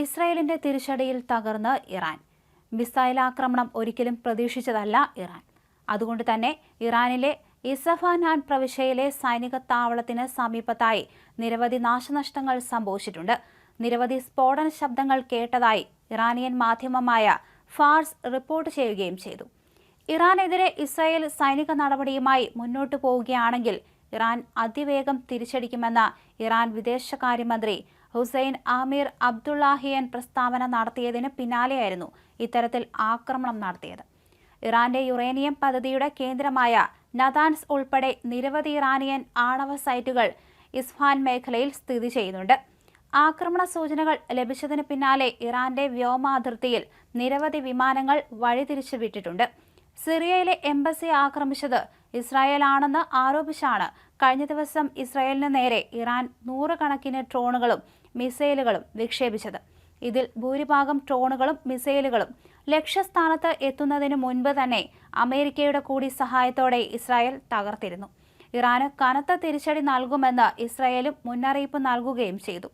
ഇസ്രായേലിന്റെ തിരിച്ചടിയിൽ തകർന്ന് Iran. Missile ആക്രമണം ഒരിക്കലും പ്രതീക്ഷിച്ചതല്ല ഇറാൻ. അതുകൊണ്ട് തന്നെ ഇറാനിലെ ഇസഫാനാൻ പ്രവിശ്യയിലെ സൈനിക താവളത്തിന് സമീപത്തായി നിരവധി നാശനഷ്ടങ്ങൾ സംഭവിച്ചിട്ടുണ്ട്. നിരവധി സ്ഫോടന ശബ്ദങ്ങൾ കേട്ടതായി ഇറാനിയൻ മാധ്യമമായ ഫാർസ് റിപ്പോർട്ട് ചെയ്യുകയും ചെയ്തു. ഇറാനെതിരെ ഇസ്രായേൽ സൈനിക നടപടിയുമായി മുന്നോട്ടു പോവുകയാണെങ്കിൽ ഇറാൻ അതിവേഗം തിരിച്ചടിക്കുമെന്ന് ഇറാൻ വിദേശകാര്യമന്ത്രി ഹുസൈൻ ആമീർ അബ്ദുള്ളാഹിയൻ പ്രസ്താവന നടത്തിയതിന് പിന്നാലെയായിരുന്നു ഇത്തരത്തിൽ ആക്രമണം നടത്തിയത്. ഇറാന്റെ യുറേനിയം പദ്ധതിയുടെ കേന്ദ്രമായ നദാൻസ് ഉൾപ്പെടെ നിരവധി ഇറാനിയൻ ആണവ സൈറ്റുകൾ ഇസ്ഫാൻ മേഖലയിൽ സ്ഥിതി ചെയ്യുന്നുണ്ട്. ആക്രമണ സൂചനകൾ ലഭിച്ചതിന് പിന്നാലെ ഇറാന്റെ വ്യോമാതിർത്തിയിൽ നിരവധി വിമാനങ്ങൾ വഴിതിരിച്ചു വിട്ടിട്ടുണ്ട് സിറിയയിലെ എംബസി ആക്രമിച്ചത് ഇസ്രായേലാണെന്ന് ആരോപിച്ചാണ് കഴിഞ്ഞ ദിവസം ഇസ്രായേലിന് നേരെ ഇറാൻ നൂറുകണക്കിന് ഡ്രോണുകളും മിസൈലുകളും വിക്ഷേപിച്ചത്. ഇതിൽ ഭൂരിഭാഗം ഡ്രോണുകളും മിസൈലുകളും ലക്ഷ്യസ്ഥാനത്ത് എത്തുന്നതിന് മുൻപ് തന്നെ അമേരിക്കയുടെ കൂടി സഹായത്തോടെ ഇസ്രായേൽ തകർത്തിരുന്നു. ഇറാന് കനത്ത തിരിച്ചടി നൽകുമെന്ന് ഇസ്രായേലും മുന്നറിയിപ്പ് നൽകുകയും ചെയ്തു.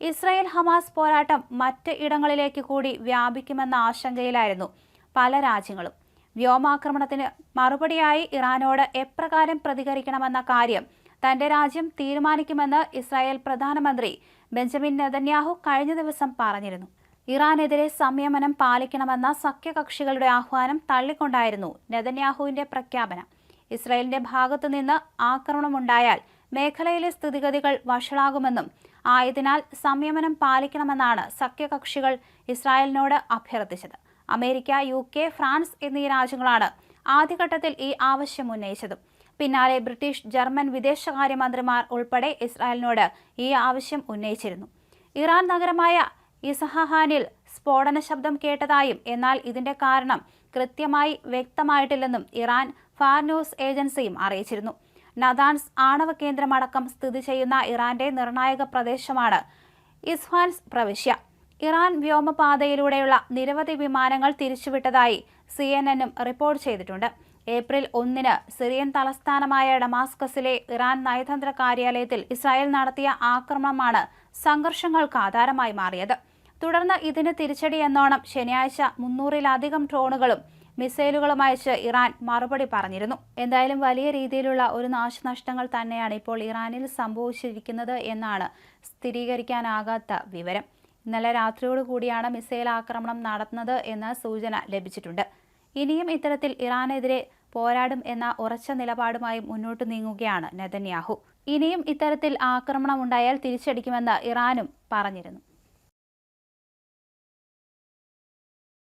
ഇസ്രായേൽ ഹമാസ് പോരാട്ടം മറ്റ് ഇടങ്ങളിലേക്ക് കൂടി വ്യാപിക്കുമെന്ന ആശങ്കയിലായിരുന്നു പല രാജ്യങ്ങളും. വ്യോമാക്രമണത്തിന് മറുപടിയായി ഇറാനോട് എപ്രകാരം പ്രതികരിക്കണമെന്ന കാര്യം തന്റെ രാജ്യം തീരുമാനിക്കുമെന്ന് ഇസ്രായേൽ പ്രധാനമന്ത്രി ബെഞ്ചമിൻ നെതന്യാഹു കഴിഞ്ഞ ദിവസം പറഞ്ഞിരുന്നു. ഇറാനെതിരെ സംയമനം പാലിക്കണമെന്ന സഖ്യകക്ഷികളുടെ ആഹ്വാനം തള്ളിക്കൊണ്ടായിരുന്നു നെതന്യാഹുവിന്റെ പ്രഖ്യാപനം. ഇസ്രായേലിന്റെ ഭാഗത്തുനിന്ന് ആക്രമണമുണ്ടായാൽ മേഖലയിലെ സ്ഥിതിഗതികൾ വഷളാകുമെന്നും ആയതിനാൽ സംയമനം പാലിക്കണമെന്നാണ് സഖ്യകക്ഷികൾ ഇസ്രായേലിനോട് അഭ്യർത്ഥിച്ചത്. അമേരിക്ക യു കെ ഫ്രാൻസ് എന്നീ രാജ്യങ്ങളാണ് ആദ്യഘട്ടത്തിൽ ഈ ആവശ്യം ഉന്നയിച്ചതും. പിന്നാലെ ബ്രിട്ടീഷ് ജർമ്മൻ വിദേശകാര്യമന്ത്രിമാർ ഉൾപ്പെടെ ഇസ്രായേലിനോട് ഈ ആവശ്യം ഉന്നയിച്ചിരുന്നു. ഇറാൻ നഗരമായ ഇസഹാനിൽ സ്ഫോടന ശബ്ദം കേട്ടതായും എന്നാൽ ഇതിന്റെ കാരണം കൃത്യമായി വ്യക്തമായിട്ടില്ലെന്നും ഇറാൻ ഫാർ ന്യൂസ് ഏജൻസിയും അറിയിച്ചിരുന്നു. നദാൻസ് ആണവ കേന്ദ്രമടക്കം സ്ഥിതി ചെയ്യുന്ന ഇറാന്റെ നിർണായക പ്രദേശമാണ് ഇസ്ഫാൻസ് പ്രവിശ്യ. ഇറാൻ വ്യോമപാതയിലൂടെയുള്ള നിരവധി വിമാനങ്ങൾ തിരിച്ചുവിട്ടതായി സി എൻ എന്നും റിപ്പോർട്ട് ചെയ്തിട്ടുണ്ട്. ഏപ്രിൽ ഒന്നിന് സിറിയൻ തലസ്ഥാനമായ ഡമാസ്കസിലെ ഇറാൻ നയതന്ത്ര കാര്യാലയത്തിൽ ഇസ്രായേൽ നടത്തിയ ആക്രമണമാണ് സംഘർഷങ്ങൾക്ക് ആധാരമായി മാറിയത്. തുടർന്ന് ഇതിന് തിരിച്ചടി എന്നോണം ശനിയാഴ്ച മുന്നൂറിലധികം ഡ്രോണുകളും മിസൈലുകളും അയച്ച് ഇറാൻ മറുപടി പറഞ്ഞിരുന്നു. എന്തായാലും വലിയ രീതിയിലുള്ള ഒരു നാശനഷ്ടങ്ങൾ തന്നെയാണ് ഇപ്പോൾ ഇറാനിൽ സംഭവിച്ചിരിക്കുന്നത് എന്നാണ് സ്ഥിരീകരിക്കാനാകാത്ത വിവരം. ഇന്നലെ രാത്രിയോടുകൂടിയാണ് മിസൈൽ ആക്രമണം നടന്നത് എന്ന സൂചന ലഭിച്ചിട്ടുണ്ട്. ഇനിയും ഇത്തരത്തിൽ ഇറാനെതിരെ പോരാടും എന്ന ഉറച്ച നിലപാടുമായി മുന്നോട്ട് നീങ്ങുകയാണ് നെതന്യാഹു. ഇനിയും ഇത്തരത്തിൽ ആക്രമണം ഉണ്ടായാൽ തിരിച്ചടിക്കുമെന്ന് ഇറാനും പറഞ്ഞിരുന്നു.